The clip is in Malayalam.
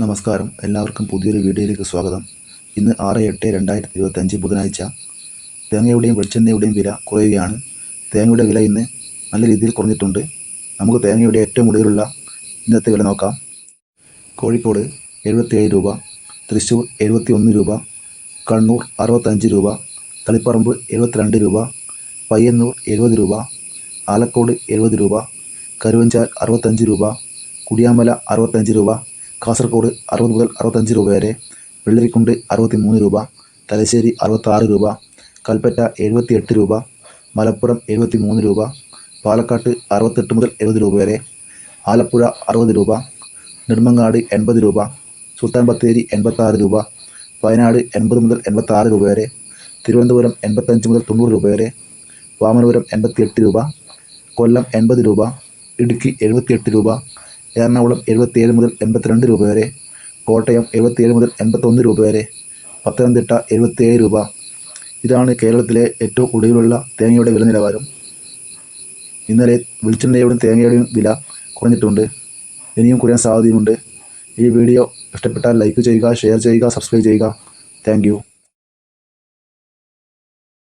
നമസ്കാരം. എല്ലാവർക്കും പുതിയൊരു വീഡിയോയിലേക്ക് സ്വാഗതം. ഇന്ന് ആറ് എട്ട് രണ്ടായിരത്തി ഇരുപത്തഞ്ച് ബുധനാഴ്ച. തേങ്ങയുടെയും വെളിച്ചെണ്ണയുടെയും വില കുറയുകയാണ്. തേങ്ങയുടെ വില ഇന്ന് നല്ല രീതിയിൽ കുറഞ്ഞിട്ടുണ്ട്. നമുക്ക് തേങ്ങയുടെ ഏറ്റവും കൂടുതലുള്ള ഇന്നത്തെ വില നോക്കാം. കോഴിക്കോട് എഴുപത്തിയേഴ് രൂപ തൃശ്ശൂർ എഴുപത്തി ഒന്ന് രൂപ കണ്ണൂർ അറുപത്തഞ്ച് രൂപ തളിപ്പറമ്പ് എഴുപത്തിരണ്ട് രൂപ പയ്യന്നൂർ എഴുപത് രൂപ ആലക്കോട് എഴുപത് രൂപ കരുവഞ്ചാൽ അറുപത്തഞ്ച് രൂപ കുടിയാമല അറുപത്തഞ്ച് രൂപ കാസർഗോഡ് അറുപത് മുതൽ അറുപത്തഞ്ച് രൂപ വരെ വെള്ളരിക്കുണ്ട് അറുപത്തി മൂന്ന് രൂപ തലശ്ശേരി അറുപത്താറ് രൂപ കൽപ്പറ്റ എഴുപത്തി എട്ട് രൂപ മലപ്പുറം എഴുപത്തി മൂന്ന് രൂപ പാലക്കാട്ട് അറുപത്തെട്ട് മുതൽ എഴുപത് രൂപ വരെ ആലപ്പുഴ അറുപത് രൂപ നെടുമങ്ങാട് എൺപത് രൂപ സുൽത്താൻ ബത്തേരി എൺപത്താറ് രൂപ വയനാട് എൺപത് മുതൽ എൺപത്താറ് രൂപ വരെ തിരുവനന്തപുരം എൺപത്തഞ്ച് മുതൽ തൊണ്ണൂറ് രൂപ വരെ വാമനപുരം എൺപത്തിയെട്ട് രൂപ കൊല്ലം എൺപത് രൂപ ഇടുക്കി എഴുപത്തിയെട്ട് രൂപ എറണാകുളം എഴുപത്തിയേഴ് മുതൽ എൺപത്തിരണ്ട് രൂപ വരെ കോട്ടയം എഴുപത്തിയേഴ് മുതൽ എൺപത്തൊന്ന് രൂപ വരെ പത്തനംതിട്ട എഴുപത്തിയേഴ് രൂപ. ഇതാണ് കേരളത്തിലെ ഏറ്റവും ഒടുവിലുള്ള തേങ്ങയുടെ വില നിലവാരം. ഇന്നലെ വെളിച്ചെണ്ണയുടെയും തേങ്ങയുടെയും വില കുറഞ്ഞിട്ടുണ്ട്. ഇനിയും കുറയാൻ സാധ്യതയുണ്ട് ഈ വീഡിയോ ഇഷ്ടപ്പെട്ടാൽ ലൈക്ക് ചെയ്യുക ഷെയർ ചെയ്യുക സബ്സ്ക്രൈബ് ചെയ്യുക. താങ്ക്